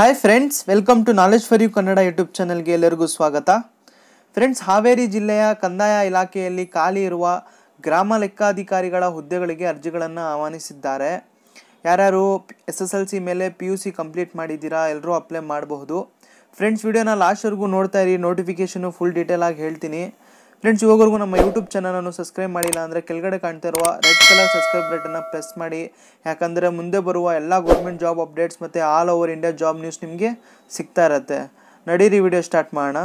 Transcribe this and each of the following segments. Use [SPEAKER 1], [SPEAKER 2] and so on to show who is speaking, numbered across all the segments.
[SPEAKER 1] Hi friends welcome to knowledge for you Kannada YouTube ಚಾನಲ್ಗೆ ಎಲ್ಲರಿಗೂ ಸ್ವಾಗತ. ಫ್ರೆಂಡ್ಸ್ ಹಾವೇರಿ ಜಿಲ್ಲೆಯ ಕಂದಾಯ ಇಲಾಖೆಯಲ್ಲಿ ಖಾಲಿ ಇರುವ ಗ್ರಾಮ ಲೆಕ್ಕಾಧಿಕಾರಿಗಳ ಹುದ್ದೆಗಳಿಗೆ ಅರ್ಜಿಗಳನ್ನು ಆಹ್ವಾನಿಸಿದ್ದಾರೆ. ಯಾರ್ಯಾರು ಎಸ್ ಎಸ್ ಎಲ್ ಸಿ ಮೇಲೆ ಪಿ ಯು ಸಿ ಕಂಪ್ಲೀಟ್ ಮಾಡಿದ್ದೀರಾ ಎಲ್ಲರೂ ಅಪ್ಲೈ ಮಾಡಬಹುದು. ಫ್ರೆಂಡ್ಸ್ ವಿಡಿಯೋನ ಲಾಸ್ಟ್ವರೆಗೂ ನೋಡ್ತಾ ಇರಿ ನೋಟಿಫಿಕೇಷನು ಫುಲ್ ಡೀಟೇಲಾಗಿ ಹೇಳ್ತೀನಿ. ಫ್ರೆಂಡ್ಸ್ ಇವಾಗವರೆಗೂ ನಮ್ಮ ಯೂಟ್ಯೂಬ್ ಚಾನಲನ್ನು ಸಬ್ಸ್ಕ್ರೈಬ್ ಮಾಡಿಲ್ಲ ಅಂದರೆ ಕೆಳಗಡೆ ಕಾಣ್ತಾ ಇರುವ ರೆಡ್ ಕಲರ್ ಸಬ್ಸ್ಕ್ರೈಬ್ ಬಟನ್ನ ಪ್ರೆಸ್ ಮಾಡಿ. ಯಾಕಂದರೆ ಮುಂದೆ ಬರುವ ಎಲ್ಲ ಗೌರ್ಮೆಂಟ್ ಜಾಬ್ ಅಪ್ಡೇಟ್ಸ್ ಮತ್ತು all over India job news ನಿಮಗೆ ಸಿಗ್ತಾ ಇರತ್ತೆ. ನಡೀರಿ ವಿಡಿಯೋ ಸ್ಟಾರ್ಟ್ ಮಾಡೋಣ.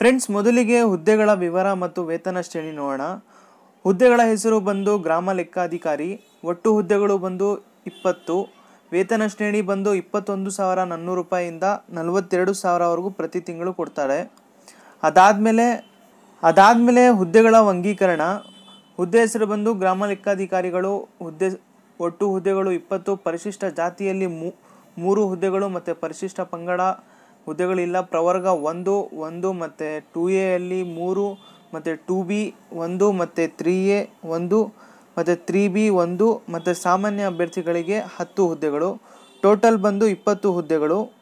[SPEAKER 1] ಫ್ರೆಂಡ್ಸ್ ಮೊದಲಿಗೆ ಹುದ್ದೆಗಳ ವಿವರ ಮತ್ತು ವೇತನ ಶ್ರೇಣಿ ನೋಡೋಣ. ಹುದ್ದೆಗಳ ಹೆಸರು ಬಂದು ಗ್ರಾಮ ಲೆಕ್ಕಾಧಿಕಾರಿ, ಒಟ್ಟು ಹುದ್ದೆಗಳು ಬಂದು ಇಪ್ಪತ್ತು, ವೇತನ ಶ್ರೇಣಿ ಬಂದು ಇಪ್ಪತ್ತೊಂದು ಸಾವಿರ ನಾನ್ನೂರು ರೂಪಾಯಿಯಿಂದ ನಲವತ್ತೆರಡು ಸಾವಿರವರೆಗೂ ಪ್ರತಿ ತಿಂಗಳು ಕೊಡ್ತಾರೆ. ಅದಾದಮೇಲೆ ಅದಾದಮೇಲೆ ಹುದ್ದೆಗಳ ವಂಗೀಕರಣ ಹುದ್ದೆ ಹೆಸರು ಬಂದು ಗ್ರಾಮ ಲೆಕ್ಕಾಧಿಕಾರಿಗಳು, ಹುದ್ದೆ ಒಟ್ಟು ಹುದ್ದೆಗಳು ಇಪ್ಪತ್ತು, ಪರಿಶಿಷ್ಟ ಜಾತಿಯಲ್ಲಿ ಮೂ, ಮೂರು ಹುದ್ದೆಗಳು ಮತ್ತು ಪರಿಶಿಷ್ಟ ಪಂಗಡ ಹುದ್ದೆಗಳಿಲ್ಲ. ಪ್ರವರ್ಗ ಒಂದು ಒಂದು ಮತ್ತು ಟೂ ಎಯಲ್ಲಿ ಮೂರು, ಮತ್ತು ಟೂ ಬಿ ಒಂದು, ಮತ್ತು ತ್ರೀ ಎ ಒಂದು, ಮತ್ತು ತ್ರೀ ಬಿ ಒಂದು, ಮತ್ತು ಸಾಮಾನ್ಯ ಅಭ್ಯರ್ಥಿಗಳಿಗೆ ಹತ್ತು ಹುದ್ದೆಗಳು. ಟೋಟಲ್ ಬಂದು ಇಪ್ಪತ್ತು ಹುದ್ದೆಗಳು.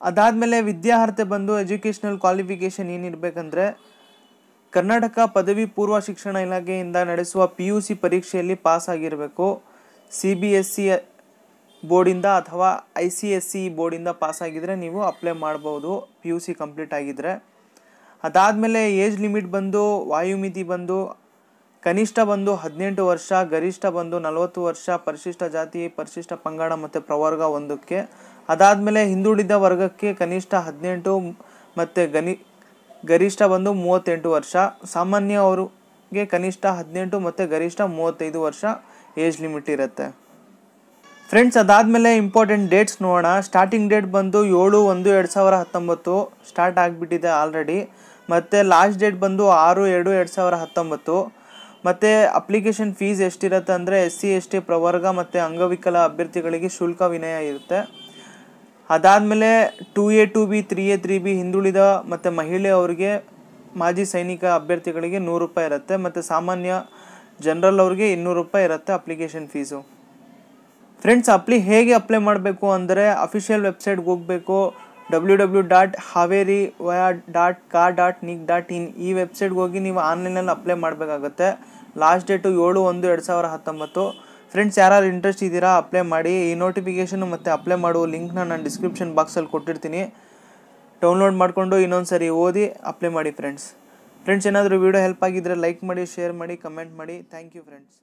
[SPEAKER 1] ಅದಾದಮೇಲೆ ವಿದ್ಯಾರ್ಹತೆ ಬಂದು ಎಜುಕೇಷನಲ್ ಕ್ವಾಲಿಫಿಕೇಷನ್ ಏನಿರಬೇಕಂದ್ರೆ ಕರ್ನಾಟಕ ಪದವಿ ಪೂರ್ವ ಶಿಕ್ಷಣ ಇಲಾಖೆಯಿಂದ ನಡೆಸುವ ಪಿ ಯು ಸಿ ಪರೀಕ್ಷೆಯಲ್ಲಿ ಪಾಸ್ ಆಗಿರಬೇಕು ಸಿ ಬಿ ಎಸ್ ಸಿ ಬೋರ್ಡಿಂದ ಅಥವಾ ಐ ಸಿ ಎಸ್ ಸಿ ಬೋರ್ಡಿಂದ ಪಾಸ್ ನೀವು ಅಪ್ಲೈ ಮಾಡ್ಬೋದು ಪಿ ಯು ಸಿ ಕಂಪ್ಲೀಟ್ ಆಗಿದ್ದರೆ ಅದಾದಮೇಲೆ ಏಜ್ ಲಿಮಿಟ್ ಬಂದು, ವಾಯುಮಿತಿ ಬಂದು, ಕನಿಷ್ಠ ಬಂದು ಹದಿನೆಂಟು ವರ್ಷ, ಗರಿಷ್ಠ ಬಂದು ನಲವತ್ತು ವರ್ಷ, ಪರಿಶಿಷ್ಟ ಜಾತಿ, ಪರಿಶಿಷ್ಟ ಪಂಗಡ ಮತ್ತು ಪ್ರವರ್ಗ ಒಂದಕ್ಕೆ ಅದಾದಮೇಲೆ ಹಿಂದುಳಿದ ವರ್ಗಕ್ಕೆ ಕನಿಷ್ಠ ಹದಿನೆಂಟು ಮತ್ತು ಗನಿ, ಗರಿಷ್ಠ ಬಂದು ಮೂವತ್ತೆಂಟು ವರ್ಷ. ಸಾಮಾನ್ಯ ಅವ್ರಿಗೆ ಕನಿಷ್ಠ ಹದಿನೆಂಟು ಮತ್ತು ಗರಿಷ್ಠ ಮೂವತ್ತೈದು ವರ್ಷ ಏಜ್ ಲಿಮಿಟ್ ಇರುತ್ತೆ. ಫ್ರೆಂಡ್ಸ್, ಅದಾದಮೇಲೆ ಇಂಪಾರ್ಟೆಂಟ್ ಡೇಟ್ಸ್ ನೋಡೋಣ. ಸ್ಟಾರ್ಟಿಂಗ್ ಡೇಟ್ ಬಂದು ಏಳು ಒಂದು ಎರಡು ಸಾವಿರ ಹತ್ತೊಂಬತ್ತು ಸ್ಟಾರ್ಟ್ ಆಗಿಬಿಟ್ಟಿದೆ ಆಲ್ರೆಡಿ ಮತ್ತು ಲಾಸ್ಟ್ ಡೇಟ್ ಬಂದು ಆರು ಎರಡು ಎರಡು ಸಾವಿರ ಹತ್ತೊಂಬತ್ತು. ಮತ್ತು ಅಪ್ಲಿಕೇಶನ್ ಫೀಸ್ ಎಷ್ಟಿರುತ್ತೆ ಅಂದರೆ ಎಸ್ ಸಿ, ಎಸ್ ಟಿ ಪ್ರವರ್ಗ ಮತ್ತು ಅಂಗವಿಕಲ ಅಭ್ಯರ್ಥಿಗಳಿಗೆ ಶುಲ್ಕ ವಿನಯ ಇರುತ್ತೆ. ಅದಾದಮೇಲೆ two A two B three A three B ಹಿಂದುಳಿದ ಮತ್ತು ಮಹಿಳೆಯವರಿಗೆ ಮಾಜಿ ಸೈನಿಕ ಅಭ್ಯರ್ಥಿಗಳಿಗೆ ನೂರು ರೂಪಾಯಿ ಇರುತ್ತೆ ಮತ್ತು ಸಾಮಾನ್ಯ ಜನರಲ್ ಅವ್ರಿಗೆ ಇನ್ನೂರು ರೂಪಾಯಿ ಇರುತ್ತೆ ಅಪ್ಲಿಕೇಶನ್ ಫೀಸು ಫ್ರೆಂಡ್ಸ್ ಅಪ್ಲಿ ಹೇಗೆ ಅಪ್ಲೈ ಮಾಡಬೇಕು ಅಂದರೆ ಅಫಿಷಿಯಲ್ ವೆಬ್ಸೈಟ್ಗೆ ಹೋಗಬೇಕು. ಡಬ್ಲ್ಯೂ ಡಬ್ಲ್ಯೂ ಡಾಟ್ ಹಾವೇರಿ ವಯಾ ಡಾಟ್ ಕಾ ಡಾಟ್ ನಿಕ್ ಡಾಟ್ ಇನ್ ಈ ವೆಬ್ಸೈಟ್ಗೆ ಹೋಗಿ ನೀವು ಆನ್ಲೈನಲ್ಲಿ ಅಪ್ಲೈ ಮಾಡಬೇಕಾಗತ್ತೆ. ಲಾಸ್ಟ್ ಡೇಟು ಏಳು ಒಂದು ಎರಡು ಸಾವಿರ ಹತ್ತೊಂಬತ್ತು. ಫ್ರೆಂಡ್ಸ್ ಯಾರು ಇಂಟ್ರೆಸ್ಟ್ ಇದ್ದೀರಾ ಅಪ್ಲೈ ಮಾಡಿ, ಈ ನೋಟಿಫಿಕೇಷನ್ ಮತ್ತು ಅಪ್ಲೈ ಮಾಡುವ ಲಿಂಕ್ನ ನಾನು ಡಿಸ್ಕ್ರಿಪ್ಷನ್ ಬಾಕ್ಸಲ್ಲಿ ಕೊಟ್ಟಿರ್ತೀನಿ. ಡೌನ್ಲೋಡ್ ಮಾಡಿಕೊಂಡು ಇನ್ನೊಂದು ಸರಿ ಓದಿ ಅಪ್ಲೈ ಮಾಡಿ ಫ್ರೆಂಡ್ಸ್ ಫ್ರೆಂಡ್ಸ್ ಏನಾದರೂ ವೀಡಿಯೋ ಹೆಲ್ಪ್ ಆಗಿದ್ದರೆ ಲೈಕ್ ಮಾಡಿ ಶೇರ್ ಮಾಡಿ ಕಮೆಂಟ್ ಮಾಡಿ. Thank you friends